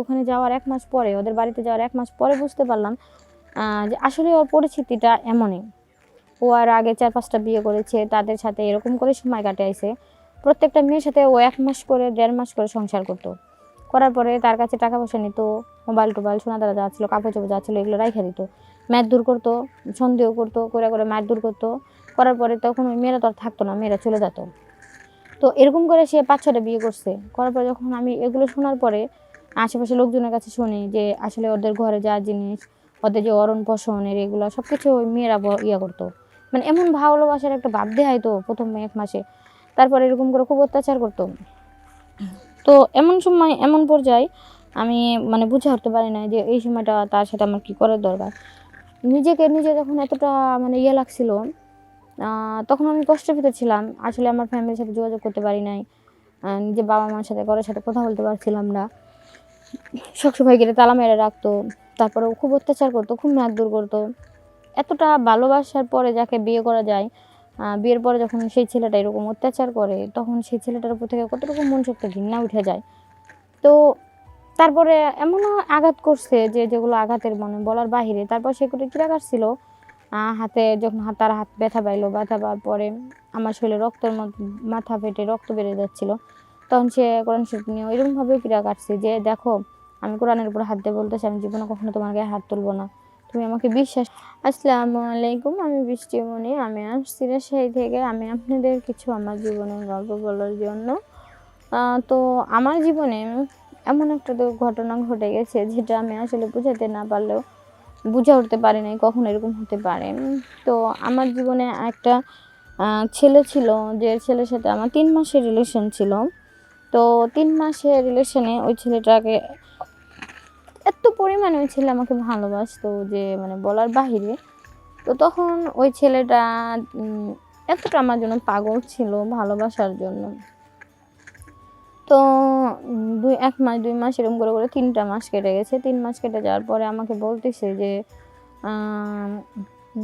ওখানে যাওয়ার এক মাস পরে, ওদের বাড়িতে যাওয়ার এক মাস পরে বুঝতে পারলাম যে আসলে ওর পরিস্থিতিটা এমনই। ও আর আগে চার পাঁচটা বিয়ে করেছে, তাদের সাথে এরকম করে সময় কাটাইছে। প্রত্যেকটা মেয়ের সাথে ও এক মাস করে, দেড় মাস করে সংসার করতো। করার পরে তার কাছে টাকা পয়সা নিত, মোবাইল টোবাইল, সোনা দাদা যা কাপড় চোপড় যা ছিল, এগুলো রাইখা দিত। ম্যাথ দূর করতো, সন্দেহ করতো, করে করে ম্যাথ দূর করতো। করার পরে তখন ওই মেয়েরা তো আর থাকতো না, মেয়েরা চলে যেত। তো এরকম করে সে পাঁচ ছটা বিয়ে করছে। করার পরে যখন আমি এগুলো শোনার পরে আশেপাশে লোকজনের কাছে শুনি যে আসলে ওদের ঘরে যা জিনিস, ওদের যে অরণ পোষণের এগুলো সব কিছু ওই মেয়েরা ইয়া করতো। মানে এমন ভালোবাসার একটা ভাব দেখাই তো প্রথম এক মাসে। তারপরে এরকম করে খুব অত্যাচার করতো। তো এমন সময়, এমন পর্যায়ে আমি মানে বুঝে উঠতে পারি না যে এই সময়টা তার সাথে আমার কী করার দরকার। নিজেকে, নিজে যখন এতটা মানে ইয়ে লাগছিল তখন আমি কষ্টের ভিতর ছিলাম। আসলে আমার ফ্যামিলির সাথে যোগাযোগ করতে পারি নাই। নিজের বাবা মার সাথে, ঘরের সাথে কথা বলতে পারছিলাম না। সবসময় গেলে তালা মেরে রাখতো, তারপরে খুব অত্যাচার করতো, খুব দূর করতো। এতটা ভালোবাসার পরে যাকে বিয়ে করা যায় বিয়ের পরে যখন সেই ছেলেটা এরকম অত্যাচার করে, তখন সেই ছেলেটার উপর থেকে কতটুকু মন শক্তি ঘৃণা উঠে যায়। তো তারপরে এমনও আঘাত করছে যে যেগুলো আঘাতের মানে বলার বাহিরে। তারপর সেগুলো কিরা কাটছিল? হাতে যখন তার হাত ব্যথা পাইলো, ব্যথা পাওয়ার পরে আমার শরীরে রক্তের মাথা ফেটে রক্ত বেড়ে যাচ্ছিল। তখন সে কোরআন শরীফ নিয়ে ওইরকমভাবে কিরা কাটছে যে দেখো, আমি কোরআনের উপর হাত দিয়ে বলতেছি, আমি জীবনে কখনো তোমার গায়ে হাত তুলবো না। তুমি আমাকে বিশ্বাস আসসালামু আলাইকুম, আমি বৃষ্টি বৃষ্টিমণি আমি আসছি সেই থেকে। আমি আপনাদের কিছু আমার জীবনের গল্প বলার জন্য। তো আমার জীবনে এমন একটা ঘটনা ঘটে গেছে যেটা আমি আসলে বুঝাতে না পারলেও বুঝে উঠতে পারি নাই, কখন এরকম হতে পারে। তো আমার জীবনে একটা ছেলে ছিল, যে ছেলের সাথে আমার তিন মাসের রিলেশন ছিল। তো তিন মাসের রিলেশনে ওই ছেলেটাকে এত পরিমাণে ওই ছেলে আমাকে ভালোবাসতো যে মানে বলার বাহিরে। তো তখন ওই ছেলেটা এতটা আমার জন্য পাগল ছিল ভালোবাসার জন্য। তো দুই, এক মাস, দুই মাস এরকম করে করে তিনটা মাস কেটে গেছে। তিন মাস কেটে যাওয়ার পরে আমাকে বলতেছে যে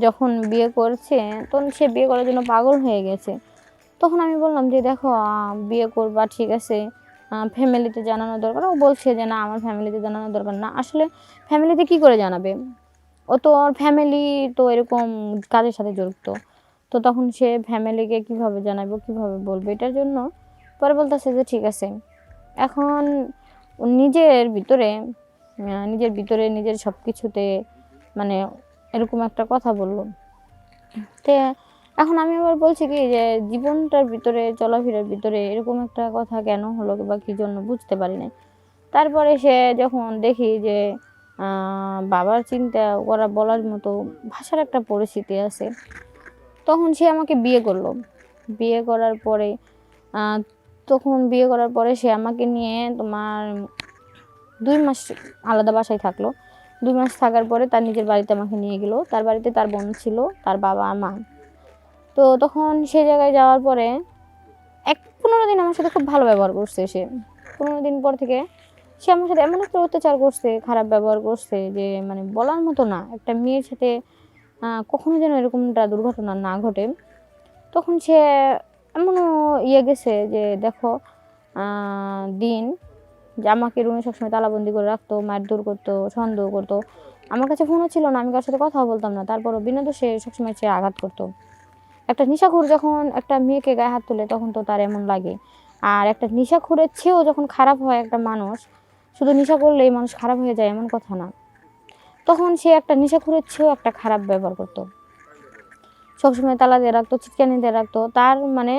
যখন বিয়ে করছে, তখন সে বিয়ে করার জন্য পাগল হয়ে গেছে। তখন আমি বললাম যে, দেখো বিয়ে করবা, ঠিক আছে। ফ্যামিলিতে জানানো দরকার। ও বলছে যে, না, আমার ফ্যামিলিতে জানানো দরকার না। আসলে ফ্যামিলিতে কি করে জানাবে? ও তো, ওর ফ্যামিলি তো এরকম কাজের সাথে জড়িত। তো তখন সে ফ্যামিলিকে কীভাবে জানাব কীভাবে বলবে? এটার জন্য পরে বলতেছে যে, ঠিক আছে। এখন নিজের ভিতরে নিজের ভিতরে, নিজের সব কিছুতে মানে এরকম একটা কথা বলল। তে এখন আমি আবার বলছি কি যে জীবনটার ভিতরে, চলাফেরার ভিতরে এরকম একটা কথা কেন হলো বা কী জন্য বুঝতে পারি নাই। তারপরে সে যখন দেখি যে বাবার চিন্তা করা বলার মতো ভাষার একটা পরিস্থিতি আছে, তখন সে আমাকে বিয়ে করল। বিয়ে করার পরে তখন বিয়ে করার পরে সে আমাকে নিয়ে তোমার দুই মাস আলাদা বাসায় থাকল। দুই মাস থাকার পরে তার নিজের বাড়িতে আমাকে নিয়ে গেলো। তার বাড়িতে তার বোন ছিল, তার বাবা, মা। তো তখন সেই জায়গায় যাওয়ার পরে এক পনেরো দিন আমার সাথে খুব ভালো ব্যবহার করছে সে। পনেরো দিন পর থেকে সে আমার সাথে এমন একটা অত্যাচার করছে, খারাপ ব্যবহার করছে যে মানে বলার মতো না। একটা মেয়ের সাথে কখনো যেন এরকমটা দুর্ঘটনা না ঘটে। তখন সে এমনও ইয়ে গেছে যে দেখো দিন যে আমাকে রুমে সবসময় তালাবন্দি করে রাখতো মারধর করতো সন্দেহ করতো। আমার কাছে ফোনও ছিল না, আমি কার সাথে কথাও বলতাম না। তারপরও বিনা দোষে সবসময় সে আঘাত করতো। একটা নিশাখুর যখন একটা মেয়েকে গায়ে হাত তোলে, তখন তো তার এমন লাগে। আর একটা নিশাখুরের চেয়েও যখন খারাপ হয় একটা মানুষ, শুধু নেশা করলেই মানুষ খারাপ হয়ে যায় এমন কথা না। তখন সে একটা নেশাখুরের চেয়েও একটা খারাপ ব্যবহার করতো। সবসময় তালা দিয়ে রাখতো চিটকানি দিয়ে রাখতো। তার মানে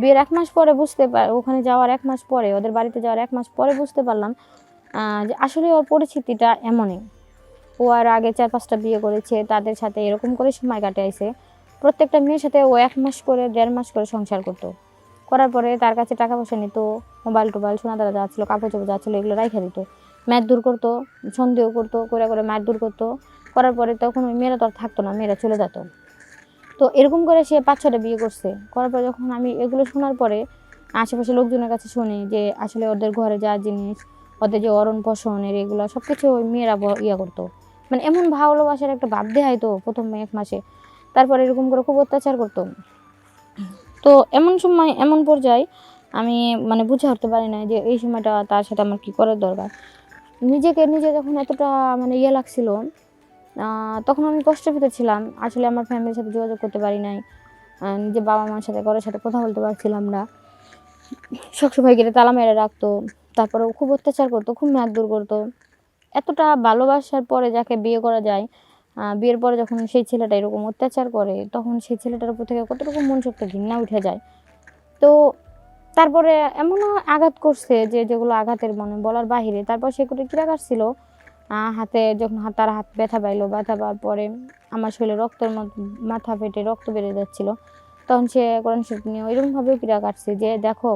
বিয়ের এক মাস পরে বুঝতে পার ওখানে যাওয়ার এক মাস পরে, ওদের বাড়িতে যাওয়ার এক মাস পরে বুঝতে পারলাম যে আসলে ওর পরিস্থিতিটা এমনই। ও আর আগে চার পাঁচটা বিয়ে করেছে, তাদের সাথে এরকম করে সময় কাটে কাটাইছে। প্রত্যেকটা মেয়ের সাথে ও এক মাস করে, দেড় মাস করে সংসার করতো। করার পরে তার কাছে টাকা পয়সা নিত, মোবাইল টোবাইল, সোনা দাদা যা ছিল, কাপড় চোপড় যা ছিল, এগুলো রাইখে দিত। ম্যাথ দূর করতো সন্দেহ করতো, করে করে ম্যাথ দূর করতো। করার পরে তখন ওই মেয়েরা তো আর থাকতো না, মেয়েরা চলে যেত। তো এরকম করে সে পাঁচ ছটা বিয়ে করছে। করার পরে যখন আমি এগুলো শোনার পরে আশেপাশে লোকজনের কাছে শুনি যে আসলে ওদের ঘরে যা জিনিস, ওদের যে অরণ পোষণের এগুলো সব কিছু ওই মেয়েরা ইয়া করতো। মানে এমন ভালোবাসার একটা ভাব দেখাই তো প্রথম এক মাসে। তারপরে এরকম করে খুব অত্যাচার করতো। তো এমন সময়, এমন পর্যায়ে আমি মানে বুঝে উঠতে পারি না যে এই সময়টা তার সাথে আমার কী করার দরকার। নিজেকে, নিজে যখন এতটা মানে ইয়ে লাগছিল তখন আমি কষ্টের ভিতর ছিলাম। আসলে আমার ফ্যামিলির সাথে যোগাযোগ করতে পারি নাই। নিজের বাবা মার সাথে, ঘরের সাথে কথা বলতে পারছিলাম না। সবসময় গেলে তালা মেরে রাখতো। তারপরে খুব অত্যাচার করতো, খুব ম্যাদ দূর করতো। এতটা ভালোবাসার পরে যাকে বিয়ে করা যায় বিয়ের পরে যখন সেই ছেলেটা এরকম অত্যাচার করে, তখন সেই ছেলেটার উপর থেকে কতটুকু মন শক্তি ঘৃণা উঠে যায়। তো তারপরে এমনও আঘাত করছে যে যেগুলো আঘাতের মনে বলার বাহিরে। তারপর সে করে কাটছিল হাতে যখন হাত তার হাত ব্যথা পাইলো, ব্যথা পাওয়ার পরে আমার শরীরে রক্তের মাথা ফেটে রক্ত বেড়ে যাচ্ছিল। তখন সে কোরআন শরীফ নিয়ে ওইরকমভাবেও কিরা কাটছে যে, দেখো,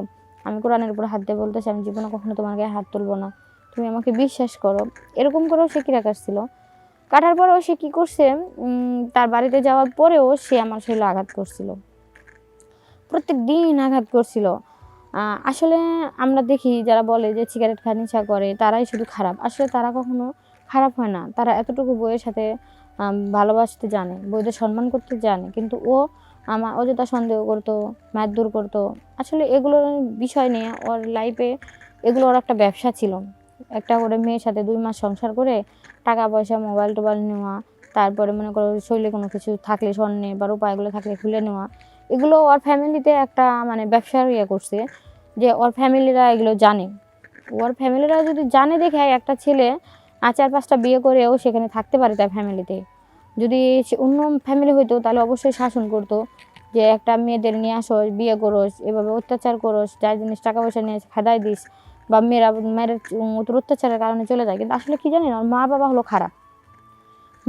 আমি কোরআনের উপর হাত দিয়ে বলতেছি, আমি জীবনে কখনো তোমার গায়ে হাত তুলবো না। তুমি আমাকে বিশ্বাস করো। এরকম করেও সে কিরা কাটছিল কাটার পরেও সে কি করছে? তার বাড়িতে যাওয়ার পরেও সে আমার শরীরে আঘাত করছিল। প্রত্যেক দিন আঘাত করছিল। আসলে আমরা দেখি যারা বলে যে সিগারেট খাওয়া নেশা করে, তারাই শুধু খারাপ। আসলে তারা কখনো খারাপ হয় না। তারা এতটুকু বইয়ের সাথে ভালোবাসতে জানে বইদের সম্মান করতে জানে। কিন্তু ও আমার অযথা সন্দেহ করতো, মারধর করতো, আসলে এগুলোর বিষয় নিয়ে ওর লাইফে এগুলো ওর একটা ব্যবসা ছিল। একটা করে মেয়ের সাথে দুই মাস সংসার করে টাকা পয়সা মোবাইল টোবাইল নেওয়া, তারপরে মনে করো শরীরে কোনো কিছু থাকলে স্বর্ণে বা রূপা এগুলো থাকলে খুলে নেওয়া, এগুলো ওর ফ্যামিলিতে একটা মানে ব্যবসার ইয়ে করছে যে ওর ফ্যামিলিরা এগুলো জানে। ওর ফ্যামিলিরা যদি জানে দেখে একটা ছেলে আর চার পাঁচটা বিয়ে করেও সেখানে থাকতে পারে তার ফ্যামিলিতে যদি অন্য ফ্যামিলি হইতো তাহলে অবশ্যই শাসন করতো যে একটা মেয়েদের নিয়ে আসোস বিয়ে করোস, এভাবে অত্যাচার করোস, যার জিনিস টাকা পয়সা নিয়ে খাদাই দিস বা মেয়েরা, মেয়ের অত্যাচারের কারণে চলে যায়। কিন্তু আসলে কি জানি না মা বাবা হলো খারাপ।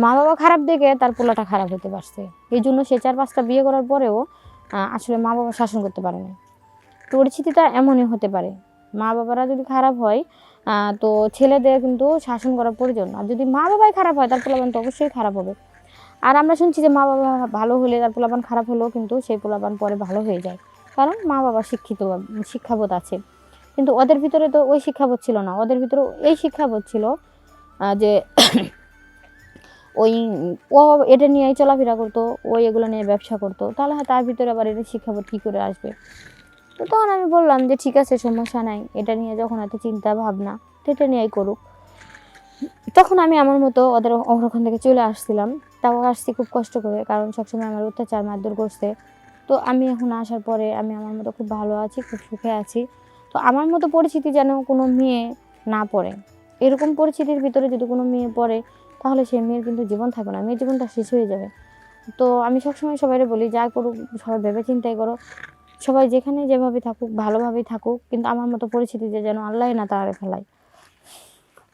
মা বাবা খারাপ দেখে তার পোলাটা খারাপ হতে পারছে। এই জন্য সে চার পাঁচটা বিয়ে করার পরেও আসলে মা বাবা শাসন করতে পারে না পরিস্থিতিটা এমনই হতে পারে। মা বাবারা যদি খারাপ হয় তো ছেলেদের কিন্তু শাসন করার প্রয়োজন। আর যদি মা বাবাই খারাপ হয়, তার পোলাপান তো অবশ্যই খারাপ হবে। আর আমরা শুনছি যে মা বাবা ভালো হলে তার পোলাপান খারাপ হলেও কিন্তু সেই পোলাপান পরে ভালো হয়ে যায়। কারণ মা বাবা শিক্ষিত, শিক্ষাবোধ আছে। কিন্তু ওদের ভিতরে তো ওই শিক্ষাবোধ ছিল না। ওদের ভিতরে এই শিক্ষাবোধ ছিল যে ওই ও এটা নিয়েই চলাফেরা করতো, ও এগুলো নিয়ে ব্যবসা করতো, তাহলে হয় তার ভিতরে আবার এটা শিক্ষাবোধ কী করে আসবে? তো তখন আমি বললাম যে, ঠিক আছে, সমস্যা নাই। এটা নিয়ে যখন এত চিন্তা ভাবনা, তো এটা নিয়েই করুক। তখন আমি আমার মতো ওদের ওখান থেকে চলে আসছিলাম। তাও আসছি খুব কষ্ট করে, কারণ সবসময় আমার অত্যাচার, মারধর করছে। তো আমি এখন আসার পরে আমি আমার মতো খুব ভালো আছি, খুব সুখে আছি। তো আমার মতো পরিস্থিতি যেন কোনো মেয়ে না পড়ে। এরকম পরিস্থিতির ভিতরে যদি কোনো মেয়ে পড়ে, তাহলে সেই মেয়ের কিন্তু জীবন থাকবে না, মেয়ের জীবনটা শেষ হয়ে যাবে। তো আমি সবসময় সবাই বলি, যা করুক, সবাই ভেবে চিন্তাই করো। সবাই যেখানে যেভাবে থাকুক, ভালোভাবেই থাকুক, কিন্তু আমার মতো পরিস্থিতিতে যেন আল্লাহ না তারে ফেলায়।